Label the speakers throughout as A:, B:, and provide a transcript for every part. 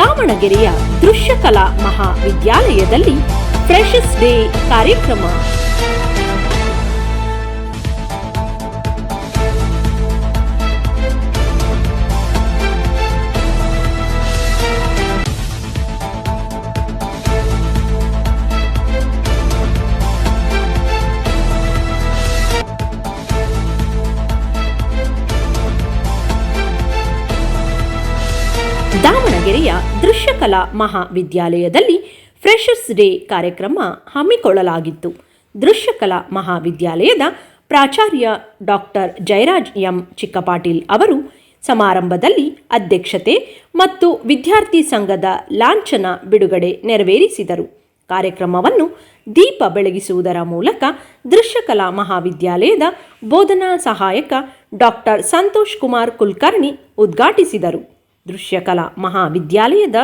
A: ದಾವಣಗೆರೆಯ ದೃಶ್ಯಕಲಾ ಮಹಾವಿದ್ಯಾಲಯದಲ್ಲಿ precious day ಕಾರ್ಯಕ್ರಮ ದಾವಣಗೆರೆಯ ದೃಶ್ಯಕಲಾ ಮಹಾವಿದ್ಯಾಲಯದಲ್ಲಿ ಫ್ರೆಶರ್ಸ್ ಡೇ ಕಾರ್ಯಕ್ರಮ ಹಮ್ಮಿಕೊಳ್ಳಲಾಗಿತ್ತು. ದೃಶ್ಯಕಲಾ ಮಹಾವಿದ್ಯಾಲಯದ ಪ್ರಾಚಾರ್ಯ ಡಾಕ್ಟರ್ ಜಯರಾಜ್ ಎಂ ಚಿಕ್ಕಪಾಟೀಲ್ ಅವರು ಸಮಾರಂಭದಲ್ಲಿ ಅಧ್ಯಕ್ಷತೆ ಮತ್ತು ವಿದ್ಯಾರ್ಥಿ ಸಂಘದ ಲಾಂಛನ ಬಿಡುಗಡೆ ನೆರವೇರಿಸಿದರು. ಕಾರ್ಯಕ್ರಮವನ್ನು ದೀಪ ಬೆಳಗಿಸುವುದರ ಮೂಲಕ ದೃಶ್ಯಕಲಾ ಮಹಾವಿದ್ಯಾಲಯದ ಬೋಧನಾ ಸಹಾಯಕ ಡಾಕ್ಟರ್ ಸಂತೋಷ್ ಕುಮಾರ್ ಕುಲಕರ್ಣಿ ಉದ್ಘಾಟಿಸಿದರು. ದೃಶ್ಯಕಲಾ ಮಹಾವಿದ್ಯಾಲಯದ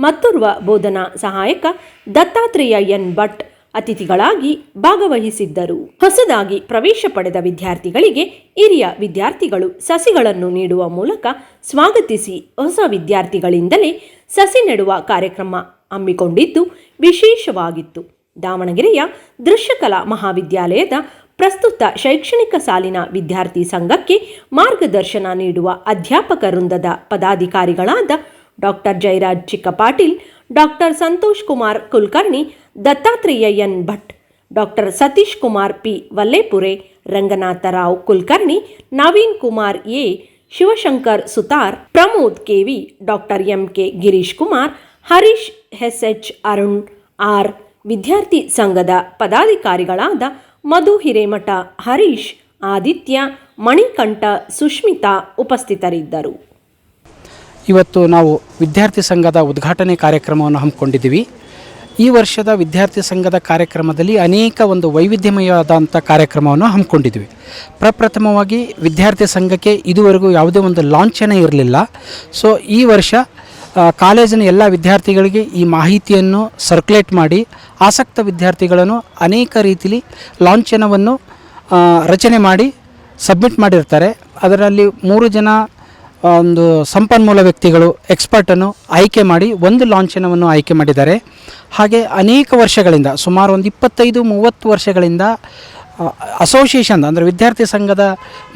A: ಮತ್ತೋರ್ವ ಬೋಧನಾ ಸಹಾಯಕ ದತ್ತಾತ್ರೇಯ ಎನ್. ಭಟ್ ಅತಿಥಿಗಳಾಗಿ ಭಾಗವಹಿಸಿದ್ದರು. ಹೊಸದಾಗಿ ಪ್ರವೇಶ ಪಡೆದ ವಿದ್ಯಾರ್ಥಿಗಳಿಗೆ ಹಿರಿಯ ವಿದ್ಯಾರ್ಥಿಗಳು ಸಸಿಗಳನ್ನು ನೀಡುವ ಮೂಲಕ ಸ್ವಾಗತಿಸಿ ಹೊಸ ವಿದ್ಯಾರ್ಥಿಗಳಿಂದಲೇ ಸಸಿ ನೆಡುವ ಕಾರ್ಯಕ್ರಮ ಹಮ್ಮಿಕೊಂಡಿದ್ದು ವಿಶೇಷವಾಗಿತ್ತು. ದಾವಣಗೆರೆಯ ದೃಶ್ಯಕಲಾ ಮಹಾವಿದ್ಯಾಲಯದ ಪ್ರಸ್ತುತ ಶೈಕ್ಷಣಿಕ ಸಾಲಿನ ವಿದ್ಯಾರ್ಥಿ ಸಂಘಕ್ಕೆ ಮಾರ್ಗದರ್ಶನ ನೀಡುವ ಅಧ್ಯಾಪಕ ವೃಂದದ ಪದಾಧಿಕಾರಿಗಳಾದ doctor Jayaraj Chikkapatil, doctor Santosh Kumar Kulkarni Dattatreya N Bhat, doctor Satish Kumar P Vallepure, Ranganatha Rao Kulkarni, Naveen Kumar A, Shivashankar Sutar, Pramod K V, doctor M K Girish Kumar, Harish S H Arun R ವಿದ್ಯಾರ್ಥಿ ಸಂಘದ ಪದಾಧಿಕಾರಿಗಳಾದ ಮಧು ಹಿರೇಮಠ ಹರೀಶ್, ಆದಿತ್ಯ, ಮಣಿಕಂಠ, ಸುಷ್ಮಿತಾ ಉಪಸ್ಥಿತರಿದ್ದರು.
B: ಇವತ್ತು ನಾವು ವಿದ್ಯಾರ್ಥಿ ಸಂಘದ ಉದ್ಘಾಟನೆ ಕಾರ್ಯಕ್ರಮವನ್ನು ಹಮ್ಮಿಕೊಂಡಿದ್ದೀವಿ. ಈ ವರ್ಷದ ವಿದ್ಯಾರ್ಥಿ ಸಂಘದ ಕಾರ್ಯಕ್ರಮದಲ್ಲಿ ಅನೇಕ ಒಂದು ವೈವಿಧ್ಯಮಯವಾದಂಥ ಕಾರ್ಯಕ್ರಮವನ್ನು ಹಮ್ಮಿಕೊಂಡಿದ್ವಿ ಪ್ರಪ್ರಥಮವಾಗಿ ವಿದ್ಯಾರ್ಥಿ ಸಂಘಕ್ಕೆ ಇದುವರೆಗೂ ಯಾವುದೇ ಒಂದು ಲಾಂಛನ ಇರಲಿಲ್ಲ. ಸೊ ಈ ವರ್ಷ ಕಾಲೇಜಿನ ಎಲ್ಲ ವಿದ್ಯಾರ್ಥಿಗಳಿಗೆ ಈ ಮಾಹಿತಿಯನ್ನು ಸರ್ಕ್ಯುಲೇಟ್ ಮಾಡಿ ಆಸಕ್ತ ವಿದ್ಯಾರ್ಥಿಗಳನ್ನು ಅನೇಕ ರೀತಿಲಿ ಲಾಂಛನವನ್ನು ರಚನೆ ಮಾಡಿ ಸಬ್ಮಿಟ್ ಮಾಡಿರ್ತಾರೆ. ಅದರಲ್ಲಿ ಮೂರು ಜನ ಒಂದು ಸಂಪನ್ಮೂಲ ವ್ಯಕ್ತಿಗಳು ಎಕ್ಸ್ಪರ್ಟನ್ನು ಆಯ್ಕೆ ಮಾಡಿ ಒಂದು ಲಾಂಛನವನ್ನು ಆಯ್ಕೆ ಮಾಡಿದ್ದಾರೆ. ಹಾಗೆ ಅನೇಕ ವರ್ಷಗಳಿಂದ, ಸುಮಾರು ಒಂದು ಇಪ್ಪತ್ತೈದು ಮೂವತ್ತು ವರ್ಷಗಳಿಂದ ಅಸೋಸಿಯೇಷನ್ ಅಂದರೆ ವಿದ್ಯಾರ್ಥಿ ಸಂಘದ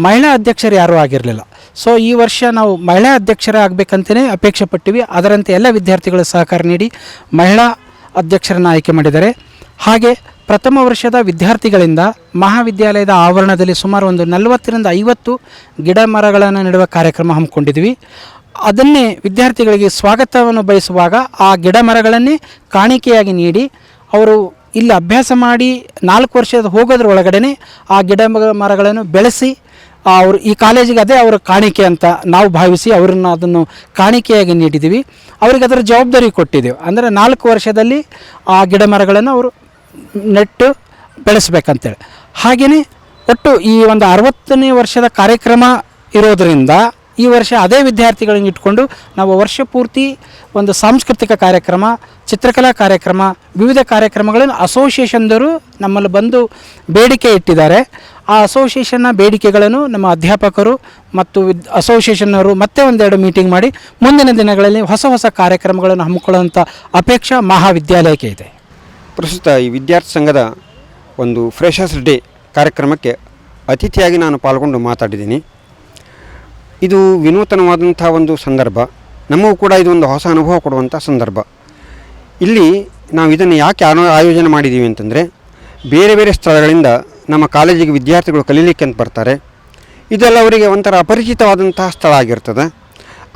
B: ಮಹಿಳಾ ಅಧ್ಯಕ್ಷರು ಯಾರೂ ಆಗಿರಲಿಲ್ಲ. ಸೊ ಈ ವರ್ಷ ನಾವು ಮಹಿಳಾ ಅಧ್ಯಕ್ಷರೇ ಆಗಬೇಕಂತಲೇ ಅಪೇಕ್ಷೆ ಪಟ್ಟಿವಿ. ಅದರಂತೆ ಎಲ್ಲ ವಿದ್ಯಾರ್ಥಿಗಳು ಸಹಕಾರ ನೀಡಿ ಮಹಿಳಾ ಅಧ್ಯಕ್ಷರನ್ನು ಆಯ್ಕೆ ಮಾಡಿದ್ದಾರೆ. ಹಾಗೆ ಪ್ರಥಮ ವರ್ಷದ ವಿದ್ಯಾರ್ಥಿಗಳಿಂದ ಮಹಾವಿದ್ಯಾಲಯದ ಆವರಣದಲ್ಲಿ ಸುಮಾರು ಒಂದು ನಲವತ್ತರಿಂದ ಐವತ್ತು ಗಿಡ ಮರಗಳನ್ನು ನೆಡುವ ಕಾರ್ಯಕ್ರಮ ಹಮ್ಮಿಕೊಂಡಿದ್ವಿ. ಅದನ್ನೇ ವಿದ್ಯಾರ್ಥಿಗಳಿಗೆ ಸ್ವಾಗತವನ್ನು ಬಯಸುವಾಗ ಆ ಗಿಡ ಮರಗಳನ್ನೇ ಕಾಣಿಕೆಯಾಗಿ ನೀಡಿ ಅವರು ಇಲ್ಲಿ, ಅಭ್ಯಾಸ ಮಾಡಿ ನಾಲ್ಕು ವರ್ಷದ ಹೋಗೋದ್ರ ಒಳಗಡೆ ಆ ಗಿಡ ಮರಗಳನ್ನು ಬೆಳೆಸಿ ಅವರು ಈ ಕಾಲೇಜಿಗೆ ಅದೇ ಅವರ ಕಾಣಿಕೆ ಅಂತ ನಾವು ಭಾವಿಸಿ ಅವರನ್ನು ಅದನ್ನು ಕಾಣಿಕೆಯಾಗಿ ನೀಡಿದ್ದೀವಿ ಅವರಿಗೆ ಅದರ ಜವಾಬ್ದಾರಿ ಕೊಟ್ಟಿದ್ದೀವಿ ಅಂದರೆ ನಾಲ್ಕು ವರ್ಷದಲ್ಲಿ ಆ ಗಿಡ ಮರಗಳನ್ನು ಅವರು ನೆಟ್ಟು ಬೆಳೆಸ್ಬೇಕಂತೇಳಿ. ಹಾಗೆಯೇ ಒಟ್ಟು ಈ ಒಂದು ಅರವತ್ತನೇ ವರ್ಷದ ಕಾರ್ಯಕ್ರಮ ಇರೋದರಿಂದ ಈ ವರ್ಷ ಅದೇ ವಿದ್ಯಾರ್ಥಿಗಳನ್ನು ಇಟ್ಕೊಂಡು ನಾವು ವರ್ಷ ಪೂರ್ತಿ ಒಂದು ಸಾಂಸ್ಕೃತಿಕ ಕಾರ್ಯಕ್ರಮ ಚಿತ್ರಕಲಾ ಕಾರ್ಯಕ್ರಮ, ವಿವಿಧ ಕಾರ್ಯಕ್ರಮಗಳನ್ನು ಅಸೋಸಿಯೇಷನ್ದವರು ನಮ್ಮಲ್ಲಿ ಬಂದು ಬೇಡಿಕೆ ಇಟ್ಟಿದ್ದಾರೆ. ಆ ಅಸೋಸಿಯೇಷನ್ನ ಬೇಡಿಕೆಗಳನ್ನು ನಮ್ಮ ಅಧ್ಯಾಪಕರು ಮತ್ತು ಅಸೋಸಿಯೇಷನ್ನವರು ಮತ್ತೆ ಒಂದೆರಡು ಮೀಟಿಂಗ್ ಮಾಡಿ ಮುಂದಿನ ದಿನಗಳಲ್ಲಿ ಹೊಸ ಹೊಸ ಕಾರ್ಯಕ್ರಮಗಳನ್ನು ಹಮ್ಮಿಕೊಳ್ಳುವಂಥ ಅಪೇಕ್ಷೆ ಮಹಾವಿದ್ಯಾಲಯಕ್ಕೆ ಇದೆ.
C: ಪ್ರಸ್ತುತ ಈ ವಿದ್ಯಾರ್ಥಿ ಸಂಘದ ಒಂದು ಫ್ರೆಶರ್ಸ್ ಡೇ ಕಾರ್ಯಕ್ರಮಕ್ಕೆ ಅತಿಥಿಯಾಗಿ ನಾನು ಪಾಲ್ಗೊಂಡು ಮಾತಾಡಿದ್ದೀನಿ. ಇದು ವಿನೂತನವಾದಂಥ ಒಂದು ಸಂದರ್ಭ. ನಮಗೂ ಕೂಡ ಇದೊಂದು ಹೊಸ ಅನುಭವ ಕೊಡುವಂಥ ಸಂದರ್ಭ. ಇಲ್ಲಿ ನಾವು ಇದನ್ನು ಯಾಕೆ ಆನೋ ಆಯೋಜನೆ ಮಾಡಿದ್ದೀವಿ ಅಂತಂದರೆ ಬೇರೆ ಬೇರೆ ಸ್ಥಳಗಳಿಂದ ನಮ್ಮ ಕಾಲೇಜಿಗೆ ವಿದ್ಯಾರ್ಥಿಗಳು ಕಲೀಲಿಕ್ಕೆ ಅಂತ ಬರ್ತಾರೆ. ಇದೆಲ್ಲ ಅವರಿಗೆ ಒಂಥರ ಅಪರಿಚಿತವಾದಂತಹ ಸ್ಥಳ ಆಗಿರ್ತದೆ.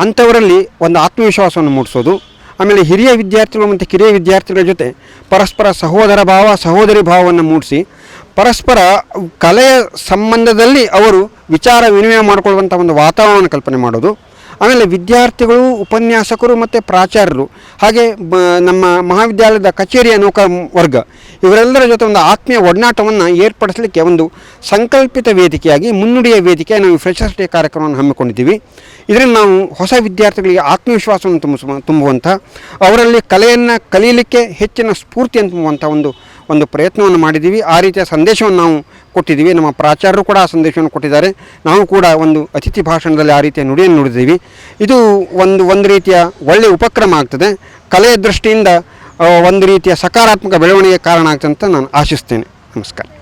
C: ಅಂಥವರಲ್ಲಿ ಒಂದು ಆತ್ಮವಿಶ್ವಾಸವನ್ನು ಮೂಡಿಸೋದು, ಆಮೇಲೆ ಹಿರಿಯ ವಿದ್ಯಾರ್ಥಿಗಳು ಮತ್ತು ಕಿರಿಯ ವಿದ್ಯಾರ್ಥಿಗಳ ಜೊತೆ ಪರಸ್ಪರ ಸಹೋದರ ಭಾವ, ಸಹೋದರಿ ಭಾವವನ್ನು ಮೂಡಿಸಿ, ಪರಸ್ಪರ ಕಲೆಯ ಸಂಬಂಧದಲ್ಲಿ ಅವರು ವಿಚಾರ ವಿನಿಮಯ ಮಾಡಿಕೊಳ್ಳುವಂಥ ಒಂದು ವಾತಾವರಣ ಕಲ್ಪನೆ ಮಾಡೋದು. ಆಮೇಲೆ ವಿದ್ಯಾರ್ಥಿಗಳು, ಉಪನ್ಯಾಸಕರು ಮತ್ತು ಪ್ರಾಚಾರ್ಯರು, ಹಾಗೆ ನಮ್ಮ ಮಹಾವಿದ್ಯಾಲಯದ ಕಚೇರಿಯ ನೌಕರ ವರ್ಗ ಇವರೆಲ್ಲರ ಜೊತೆ ಒಂದು ಆತ್ಮೀಯ ಒಡನಾಟವನ್ನು ಏರ್ಪಡಿಸಲಿಕ್ಕೆ ಒಂದು ಸಂಕಲ್ಪಿತ ವೇದಿಕೆಯಾಗಿ, ಮುನ್ನುಡಿಯ ವೇದಿಕೆ ನಾವು ಫ್ರೆಶರ್ಸ್ ಡೇ ಕಾರ್ಯಕ್ರಮವನ್ನು ಹಮ್ಮಿಕೊಂಡಿದ್ದೀವಿ. ಇದರಲ್ಲಿ ನಾವು ಹೊಸ ವಿದ್ಯಾರ್ಥಿಗಳಿಗೆ ಆತ್ಮವಿಶ್ವಾಸವನ್ನು ತುಂಬಿಸುವ ತುಂಬುವಂಥ, ಅವರಲ್ಲಿ ಕಲೆಯನ್ನು ಕಲೀಲಿಕ್ಕೆ ಹೆಚ್ಚಿನ ಸ್ಫೂರ್ತಿಯನ್ನು ತುಂಬುವಂಥ ಒಂದು ಒಂದು ಪ್ರಯತ್ನವನ್ನು ಮಾಡಿದ್ದೀವಿ. ಆ ರೀತಿಯ ಸಂದೇಶವನ್ನು ನಾವು ಕೊಟ್ಟಿದ್ದೀವಿ. ನಮ್ಮ ಪ್ರಾಚಾರ್ಯರು ಕೂಡ ಆ ಸಂದೇಶವನ್ನು ಕೊಟ್ಟಿದ್ದಾರೆ. ನಾವು ಕೂಡ ಒಂದು ಅತಿಥಿ ಭಾಷಣದಲ್ಲಿ ಆ ರೀತಿಯ ನುಡಿಯನ್ನು ನುಡಿದ್ದೀವಿ ಇದು ಒಂದು ಒಂದು ರೀತಿಯ ಒಳ್ಳೆಯ ಉಪಕ್ರಮ ಆಗ್ತದೆ. ಕಲೆಯ ದೃಷ್ಟಿಯಿಂದ ಒಂದು ರೀತಿಯ ಸಕಾರಾತ್ಮಕ ಬೆಳವಣಿಗೆ ಕಾರಣ ಆಗ್ತದೆ ಅಂತ ನಾನು ಆಶಿಸ್ತೇನೆ. ನಮಸ್ಕಾರ.